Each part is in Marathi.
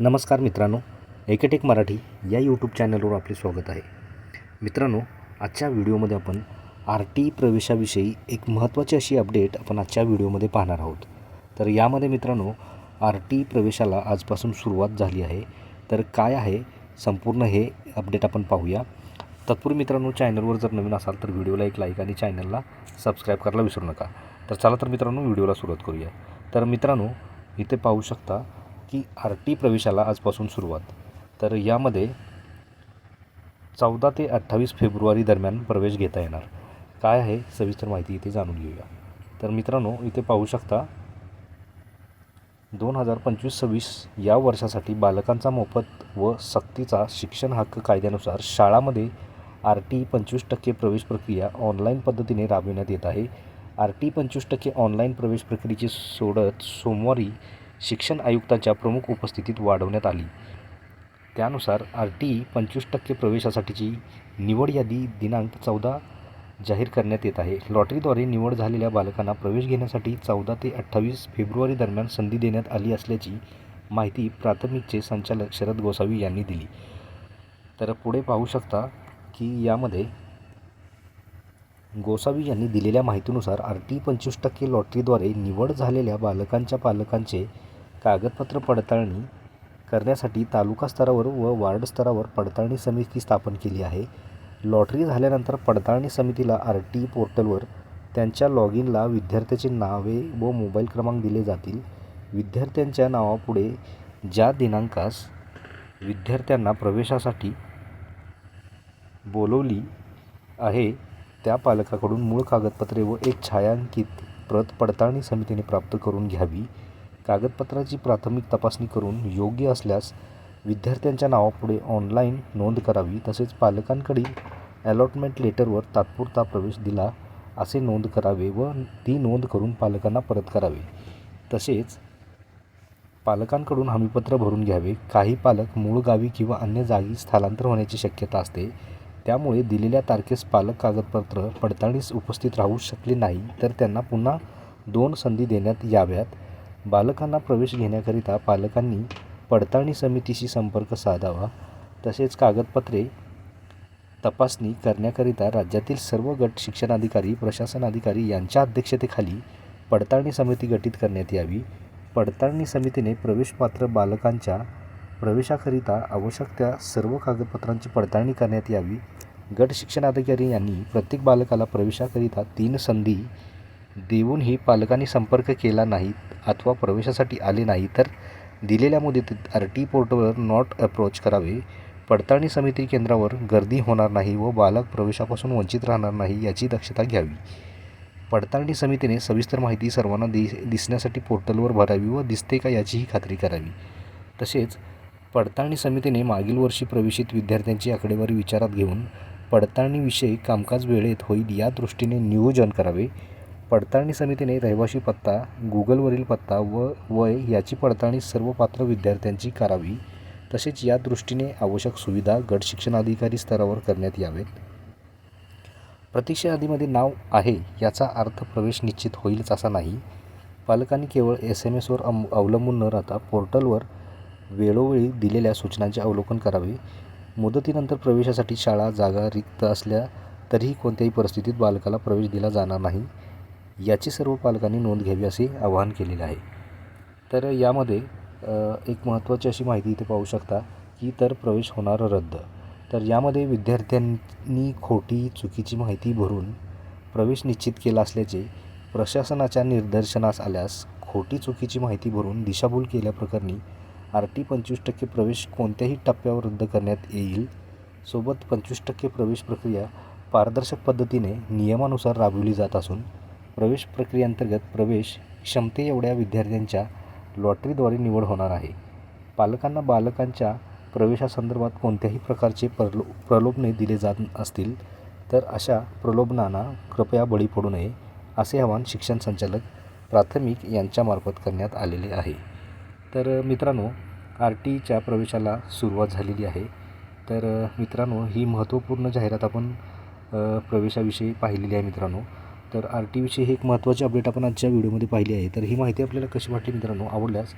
नमस्कार मित्रांनो एकेटेक मराठी या यूट्यूब चॅनलवर आपले स्वागत आहे. मित्रांनो आजच्या व्हिडिओमध्ये आपण आर टी प्रवेशाविषयी एक महत्त्वाची अशी अपडेट आपण आजच्या व्हिडिओमध्ये पाहणार आहोत. तर यामध्ये मित्रांनो आर टी प्रवेशाला आजपासून सुरुवात झाली आहे. तर काय आहे संपूर्ण हे अपडेट आपण पाहूया. तत्पूर्वी मित्रांनो चॅनलवर जर नवीन असाल तर व्हिडिओला एक लाईक आणि चॅनलला सबस्क्राईब करायला विसरू नका. तर चला तर मित्रांनो व्हिडिओला सुरुवात करूया. तर मित्रांनो इथे पाहू शकता की आर टी प्रवेशाला आजपासून सुरुवात. तर यामध्ये चौदा ते अठ्ठावीस फेब्रुवारी दरम्यान प्रवेश घेता येणार. काय आहे सविस्तर माहिती इथे जाणून घेऊया. तर मित्रांनो इथे पाहू शकता दोन हजार पंचवीस सव्वीस या वर्षासाठी बालकांचा मोफत व सक्तीचा शिक्षण हक्क कायद्यानुसार शाळामध्ये आर टी पंचवीस टक्के प्रवेश प्रक्रिया ऑनलाईन पद्धतीने राबविण्यात येत आहे. आर टी पंचवीस टक्के ऑनलाईन प्रवेश प्रक्रियेची सोडत सोमवारी शिक्षण आयुक्ताच्या प्रमुख उपस्थितीत वाढवण्यात आली. त्यानुसार आर टी पंचवीस टक्के प्रवेशासाठीची निवड यादी दिनांक चौदा जाहीर करण्यात येत आहे. लॉटरीद्वारे निवड झालेल्या बालकांना प्रवेश घेण्यासाठी चौदा ते अठ्ठावीस फेब्रुवारी दरम्यान संधी देण्यात आली असल्याची माहिती प्राथमिकचे संचालक शरद गोसावी यांनी दिली. तर पुढे पाहू शकता की यामध्ये गोसावी यांनी दिलेल्या माहितीनुसार आर टी पंचवीस टक्के लॉटरीद्वारे निवड झालेल्या बालकांच्या पालकांचे कागदपत्र पडताळणी करण्यासाठी तालुका स्तरावर व वार्ड स्तरावर पडताळणी समिती स्थापन केली आहे. लॉटरी झाल्यानंतर पडताळणी समितीला आर टी पोर्टलवर त्यांच्या लॉग इनला विद्यार्थ्याचे नावे व मोबाईल क्रमांक दिले जातील. विद्यार्थ्यांच्या नावापुढे ज्या दिनांकास विद्यार्थ्यांना प्रवेशासाठी बोलवली आहे त्या पालकाकडून मूळ कागदपत्रे व एक छायांकित प्रत पडताळणी समितीने प्राप्त करून घ्यावी. कागदपत्राची प्राथमिक तपासणी करून योग्य असल्यास विद्यार्थ्यांच्या नावापुढे ऑनलाईन नोंद करावी. तसेच पालकांकडील अलॉटमेंट लेटरवर तात्पुरता प्रवेश दिला असे नोंद करावे व ती नोंद करून पालकांना परत करावे. तसेच पालकांकडून हमीपत्र भरून घ्यावे. काही पालक मूळ गावी किंवा अन्य जागी स्थलांतर होण्याची शक्यता असते. त्यामुळे दिलेल्या तारखेस पालक कागदपत्र पडताळणीस उपस्थित राहू शकले नाही तर त्यांना पुन्हा दोन संधी देण्यात याव्यात. बालकांना प्रवेश घेण्याकरिता पालकांनी पडताळणी समितीशी संपर्क साधावा. तसेच कागदपत्रे तपासणी करण्याकरिता राज्यातील सर्व गट शिक्षणाधिकारी प्रशासन अधिकारी यांच्या अध्यक्षतेखाली पडताळणी समिती गठीत करण्यात यावी. पडताळणी समितीने प्रवेशपात्र बालकांच्या प्रवेशाकरिता आवश्यक त्या सर्व कागदपत्रांची पडताळणी करण्यात यावी. गट शिक्षणाधिकारी यांनी प्रत्येक बालकाला प्रवेशाकरिता तीन संधी देऊनही पालकांनी संपर्क केला नाही अथवा प्रवेशासाठी आले नाही तर दिलेल्या मुदतीत आर टी पोर्टलवर नॉट अप्रोच करावे. पडताळणी समिती केंद्रावर गर्दी होणार नाही व बालक प्रवेशापासून वंचित राहणार नाही याची दक्षता घ्यावी. पडताळणी समितीने सविस्तर माहिती सर्वांना दि दिसण्यासाठी पोर्टलवर भरावी व दिसते का याचीही खात्री करावी. तसेच पडताळणी समितीने मागील वर्षी प्रवेशित विद्यार्थ्यांची आकडेवारी विचारात घेऊन पडताळणीविषयी कामकाज वेळेत होईल या दृष्टीने नियोजन करावे. पडताळणी समितीने रहिवाशी पत्ता गुगलवरील पत्ता व वय याची पडताळणी सर्व पात्र विद्यार्थ्यांची करावी. तसेच या दृष्टीने आवश्यक सुविधा गट शिक्षणाधिकारी स्तरावर करण्यात यावेत. प्रतीक्षा यादीमध्ये नाव आहे याचा अर्थ प्रवेश निश्चित होईलच असा नाही. पालकांनी केवळ एस एम एसवर अम अवलंबून न राहता पोर्टलवर वेळोवेळी दिलेल्या सूचनांचे अवलोकन करावे. मुदतीनंतर प्रवेशासाठी शाळा जागा रिक्त असल्या तरीही कोणत्याही परिस्थितीत बालकाला प्रवेश दिला जाणार नाही. याची सर्व पालकांनी नोंद घ्यावी असे आवाहन केलेले आहे. तर यामध्ये एक महत्त्वाची अशी माहिती इथे पाहू शकता की तर प्रवेश होणार रद्द. तर यामध्ये विद्यार्थ्यांनी खोटी चुकीची माहिती भरून प्रवेश निश्चित केला असल्याचे प्रशासनाच्या निदर्शनास आल्यास खोटी चुकीची माहिती भरून दिशाभूल केल्याप्रकरणी आर टी पंचवीस टक्के प्रवेश कोणत्याही टप्प्यावर रद्द करण्यात येईल. सोबत पंचवीस टक्के प्रवेश प्रक्रिया पारदर्शक पद्धतीने नियमानुसार राबविली जात असून प्रवेश प्रक्रियेअंतर्गत प्रवेश क्षमते एवढ्या विद्यार्थ्यांच्या लॉटरीद्वारे निवड होणार आहे. पालकांना बालकांच्या प्रवेशासंदर्भात कोणत्याही प्रकारचे प्रलो प्रलोभने दिले जात असतील तर अशा प्रलोभनांना कृपया बळी पडू नये असे आवाहन शिक्षण संचालक प्राथमिक यांच्यामार्फत करण्यात आलेले आहे. तर मित्रांनो आर टीच्या प्रवेशाला सुरुवात झालेली आहे. तर मित्रांनो ही महत्त्वपूर्ण जाहिरात आपण प्रवेशाविषयी पाहिलेली आहे मित्रांनो. तर आर टीविषयी ही एक महत्त्वाची अपडेट आपण आजच्या व्हिडिओमध्ये पाहिली आहे. तर ही माहिती आपल्याला कशी वाटली मित्रांनो आवडल्यास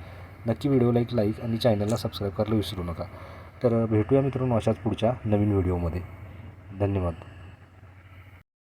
नक्की व्हिडिओला एक लाईक आणि चॅनलला सबस्क्राईब करायला विसरू नका. तर भेटूया मित्रांनो अशाच पुढच्या नवीन व्हिडिओमध्ये. धन्यवाद.